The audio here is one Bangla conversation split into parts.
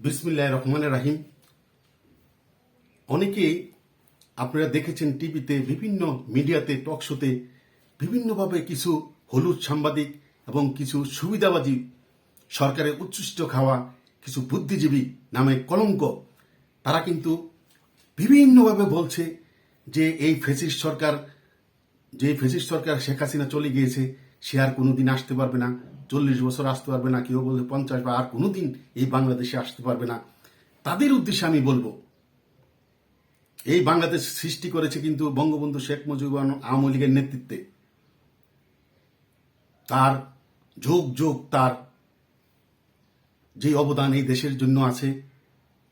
বিসমিল্লাহ রহমান রাহিম। অনেকেই আপনারা দেখেছেন টিভিতে বিভিন্ন মিডিয়াতে, টক শোতে বিভিন্নভাবে কিছু হলুদ সাংবাদিক এবং কিছু সুবিধাবাদী সরকারের উচ্ছিষ্ট খাওয়া, কিছু বুদ্ধিজীবী নামে কলঙ্ক। তারা কিন্তু বিভিন্নভাবে বলছে যে এই ফেসিস সরকার, যে ফেসিস সরকার শেখ হাসিনা চলে গিয়েছে সে আর কোনোদিন আসতে পারবে না, চল্লিশ বছর আসতে পারবে না, কেউ বলবে পঞ্চাশ বা আর কোনোদিন এই বাংলাদেশে আসতে পারবে না। তাদের উদ্দেশ্যে আমি বলব, এই বাংলাদেশ সৃষ্টি করেছে কিন্তু বঙ্গবন্ধু শেখ রহমান আওয়ামী লীগের নেতৃত্বে। তার যোগ যোগ তার যে অবদান এই দেশের জন্য আছে,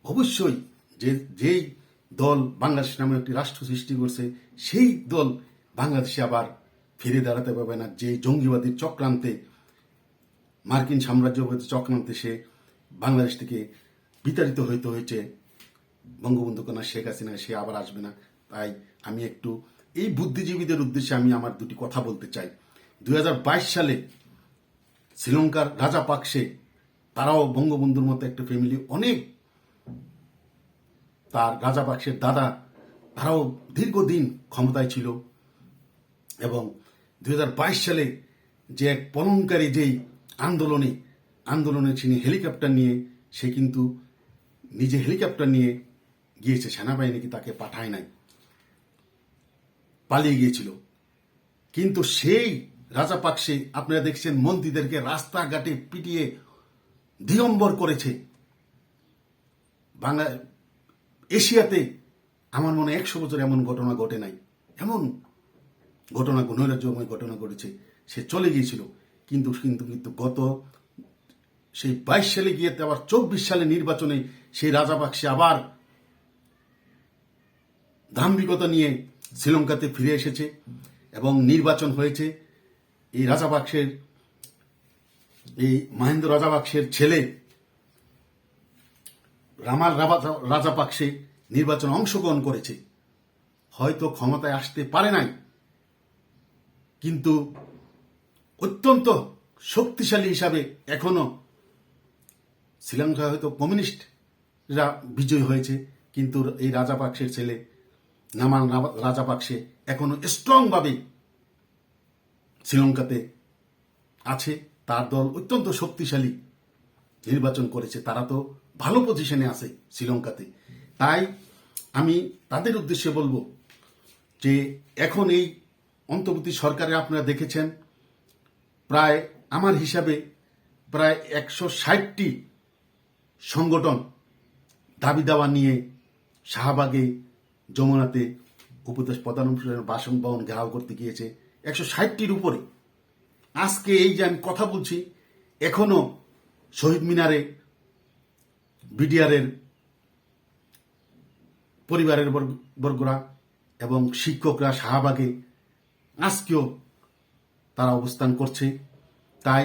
অবশ্যই যে, যেই দল বাংলাদেশ নামে একটি রাষ্ট্র সৃষ্টি করছে, সেই দল বাংলাদেশে আবার ফিরে দাঁড়াতে পারবে না। যে জঙ্গিবাদীর চক্রান্তে, মার্কিন সাম্রাজ্যবাদী চক্রান্তে সে বাংলাদেশ থেকে বিতাড়িত হইতে হয়েছে বঙ্গবন্ধু কন্যা শেখ হাসিনা সে আবার আসবে না। তাই আমি একটু এই বুদ্ধিজীবীদের উদ্দেশ্যে আমি আমার দুটি কথা বলতে চাই। দুই হাজার বাইশ সালে শ্রীলঙ্কার রাজা পাকসে তারাও বঙ্গবন্ধুর মতো একটা ফ্যামিলি অনেক তার রাজা পাকসের দাদা, তারাও দীর্ঘদিন ক্ষমতায় ছিল এবং দুই হাজার বাইশ সালে যে এক পলঙ্কারী যেই আন্দোলনে আন্দোলনে তিনি হেলিকপ্টার নিয়ে, সে কিন্তু নিজে হেলিকপ্টার নিয়ে গিয়েছে, সেনাবাহিনীকে তাকে পাঠায় নাই। পালিয়ে গিয়েছিল। কিন্তু সেই রাজা পাকসে আপনারা দেখছেন মন্ত্রীদেরকে রাস্তাঘাটে পিটিয়ে দিগম্বর করেছে। বাংলা এশিয়াতে আমার মনে একশো বছর এমন ঘটনা ঘটে নাই। এমন ঘটনা নৈরাজ্যময় ঘটনা ঘটেছে সে চলে গিয়েছিল। কিন্তু কিন্তু কিন্তু গত সেই বাইশ সালে গিয়ে আবার চব্বিশ সালে নির্বাচনে সেই রাজাবাক্সে আবার দাম্ভিকতা নিয়ে শ্রীলঙ্কাতে ফিরে এসেছে এবং নির্বাচন হয়েছে। এই রাজাবাক্সের এই মহেন্দ্র রাজাবাক্সের ছেলে রামাল রাবা- রাজাপাকসে নির্বাচনে অংশগ্রহণ করেছে। হয়তো ক্ষমতায় আসতে পারে নাই। কিন্তু অত্যন্ত শক্তিশালী হিসাবে এখনও শ্রীলঙ্কা হয়তো কমিউনিস্টরা বিজয় হয়েছে, কিন্তু এই রাজাপাকসের ছেলে, নামান রাবা- রাজাপাকসে এখনও স্ট্রংভাবে শ্রীলঙ্কাতে আছে। তার দল অত্যন্ত শক্তিশালী নির্বাচন করেছে। তারা তো ভালো পজিশনে আছে শ্রীলঙ্কাতে। তাই আমি তাদের উদ্দেশ্যে বলব যে এখন এই অন্তর্বর্তী সরকারে আপনারা দেখেছেন, প্রায় আমার হিসাবে প্রায় একশো ষাটটি সংগঠন দাবি দাওয়া নিয়ে শাহবাগে যমুনাতে উপদেশ প্রধান বাসনভবন ঘেরাও করতে গিয়েছে। একশো ষাটটির উপরে। আজকে এই যে আমি কথা বলছি, এখনও শহীদ মিনারে বিডিআরের পরিবারের বর্গ- বর্গরা এবং শিক্ষকরা শাহবাগে আজকেও তারা অবস্থান করছে। তাই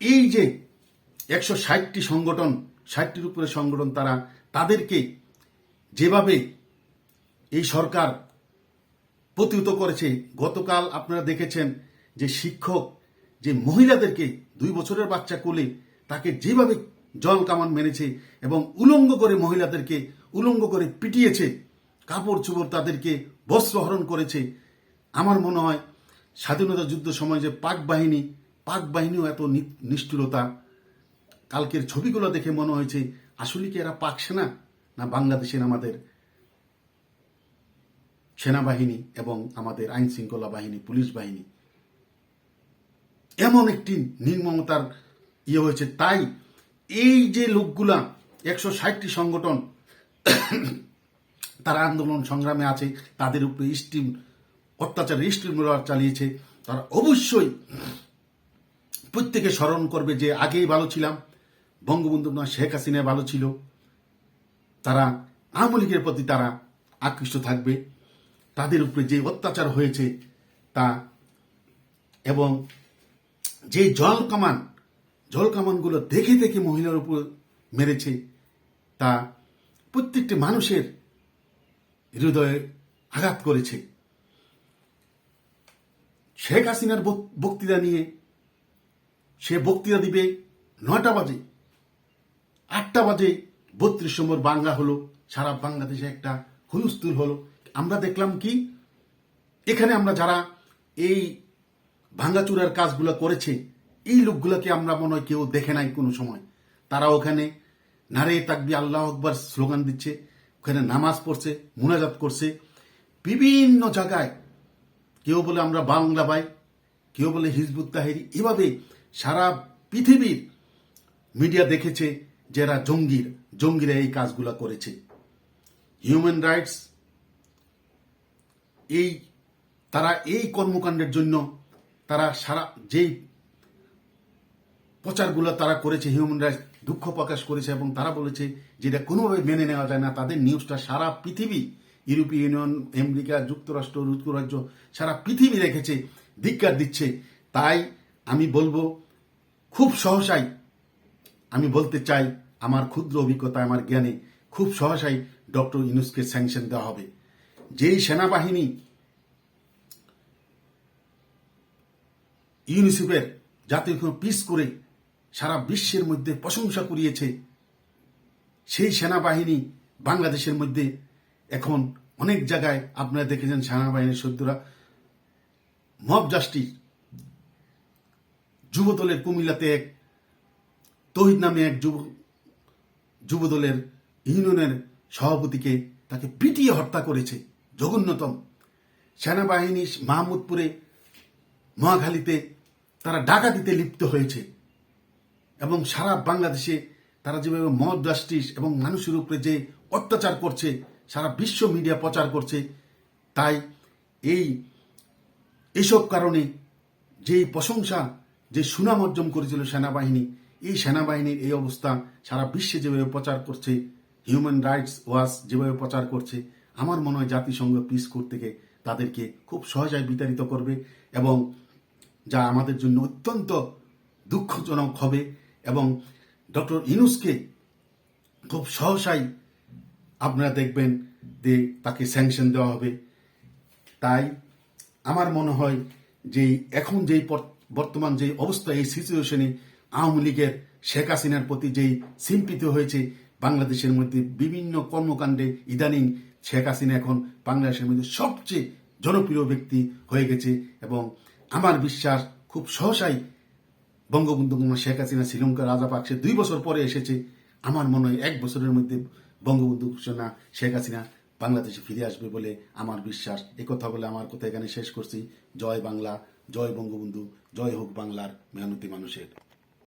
এই যে একশো ষাটটি সংগঠন, ষাটটির উপরে সংগঠন তারা, তাদেরকে যেভাবে এই সরকার প্রতিহত করেছে, গতকাল আপনারা দেখেছেন যে শিক্ষক, যে মহিলাদেরকে দুই বছরের বাচ্চা কোলে তাকে যেভাবে জল কামান মেরেছে এবং উলঙ্গ করে মহিলাদেরকে উলঙ্গ করে পিটিয়েছে, কাপড় চোপড় তাদেরকে বস্ত্রহরণ করেছে আমার মনে হয় স্বাধীনতা যুদ্ধ সময় যে পাক বাহিনী, পাক বাহিনীও এত নিষ্ঠুরতা, কালকের ছবিগুলো দেখে মনে হয়েছে আসলে কি এরা পাক সেনা না বাংলাদেশের আমাদের সেনাবাহিনী এবং আমাদের আইন শৃঙ্খলা বাহিনী, পুলিশ বাহিনী? এমন একটি নির্মমতার ইয়ে হয়েছে। তাই এই যে লোকগুলা, একশো ষাটটি সংগঠন, তারা আন্দোলন সংগ্রামে আছে, তাদের উপরে স্টিম অত্যাচার স্টিম চালিয়েছে, তারা অবশ্যই প্রত্যেকে স্মরণ করবে যে আগেই ভালো ছিলাম। বঙ্গবন্ধু নয়, শেখ হাসিনা ভালো ছিল। তারা, আওয়ামী লীগের প্রতি তারা আকৃষ্ট থাকবে। তাদের উপরে যে অত্যাচার হয়েছে তা এবং যে জল কামান, জল কামানগুলো দেখে দেখে মহিলার উপর মেরেছে, তা প্রত্যেকটি মানুষের হৃদয়ে আঘাত করেছে। শেখ হাসিনার বক- বক্তৃতা নিয়ে সে বক্তৃতা দিবে নয়টা বাজে। আটটা বাজে, বত্রিশ নম্বর বাংলা হলো, সারা বাংলাদেশে একটা হুলস্থুল হলো। আমরা দেখলাম কি, এখানে আমরা যারা এই ভাঙ্গাচুরার কাজগুলো করেছে, এই লোকগুলোকে আমরা মনে হয় কেউ দেখে নাই কোনো সময়। তারা ওখানে নারে তাকবি আল্লাহ আকবর স্লোগান দিচ্ছে, ওখানে নামাজ পড়ছে, মুনাজাত করছে। বিভিন্ন জায়গায় কেউ বলে আমরা বাংলা ভাই, কেউ বলে হিজবুত তাহেরি। এভাবে সারা পৃথিবীর মিডিয়া দেখেছে যারা জঙ্গির, জঙ্গিরা এই কাজগুলো করেছে। হিউম্যান রাইটস এই তারা এই কর্মকাণ্ডের জন্য তারা সারা যেই প্রচারগুলো তারা করেছে হিউম্যান রাইটস দুঃখ প্রকাশ করেছে এবং তারা বলেছে যেটা কোনোভাবে মেনে নেওয়া যায় না। তাদের নিউজটা সারা পৃথিবী ইউরোপীয় ইউনিয়ন, আমেরিকা, যুক্তরাষ্ট্র, যুক্তরাজ্য সারা পৃথিবী রেখেছে, ধিক্কার দিচ্ছে। তাই আমি বলব, খুব সহসাই আমি বলতে চাই, আমার ক্ষুদ্র অভিজ্ঞতা, আমার জ্ঞানে খুব সহসাই ডক্টর ইউনুসকে স্যাংশন দেওয়া হবে। যেই সেনাবাহিনী ইউনিসেফের জাতীয় পিস করে সারা বিশ্বের মধ্যে প্রশংসা করিয়েছে সেই সেনাবাহিনী বাংলাদেশের মধ্যে এখন অনেক জায়গায় আপনারা দেখেছেন সেনাবাহিনীর সদস্যরা মব জাস্টিস যুবদলের কুমিল্লাতে এক, তহিদ নামে এক যুব, যুবদলের ইউনিয়নের সভাপতিকে তাকে পিটিয়ে হত্যা করেছে জঘন্যতম। সেনাবাহিনী মাহমুদপুরে মহাখালীতে তারা ডাকাতিতে লিপ্ত হয়েছে এবং সারা বাংলাদেশে তারা যেভাবে মদ জাস্টিস এবং মানুষের উপরে যে অত্যাচার করছে সারা বিশ্ব মিডিয়া প্রচার করছে। তাই এই, এসব কারণে যেই প্রশংসা, যে সুনাম অর্জন করেছিল সেনাবাহিনী, এই সেনাবাহিনীর এই অবস্থা সারা বিশ্বে যেভাবে প্রচার করছে হিউম্যান রাইটস ওয়াচ যেভাবে প্রচার করছে, আমার মনে হয় জাতিসংঘ পিস কোর্ট থেকে তাদেরকে খুব সহজায় বিতাড়িত করবে এবং যা আমাদের জন্য অত্যন্ত দুঃখজনক হবে এবং ডক্টর ইনুসকে খুব সহসাই আপনারা দেখবেন যে তাকে স্যাংশন দেওয়া হবে। তাই আমার মনে হয় যে এখন যেই বর্তমান যে অবস্থা, এই সিচুয়েশনে আওয়ামী লীগের শেখ হাসিনার প্রতি যেই সিম্পিত হয়েছে, বাংলাদেশের মধ্যে বিভিন্ন কর্মকাণ্ডে ইদানিং শেখ হাসিনা এখন বাংলাদেশের মধ্যে সবচেয়ে জনপ্রিয় ব্যক্তি হয়ে গেছে এবং আমার বিশ্বাস খুব সহসাই বঙ্গবন্ধু শেখ হাসিনা শ্রীলঙ্কা রাজা পাকসে দুই বছর পরে এসেছে। আমার মনে হয় এক বছরের মধ্যে বঙ্গবন্ধু ঘোষণা, শেখ হাসিনা বাংলাদেশে ফিরে আসবে বলে আমার বিশ্বাস। কথা বলে আমার কথা এখানে শেষ করছি। জয় বাংলা, জয় বঙ্গবন্ধু, জয় হোক বাংলার মেহনতি মানুষের।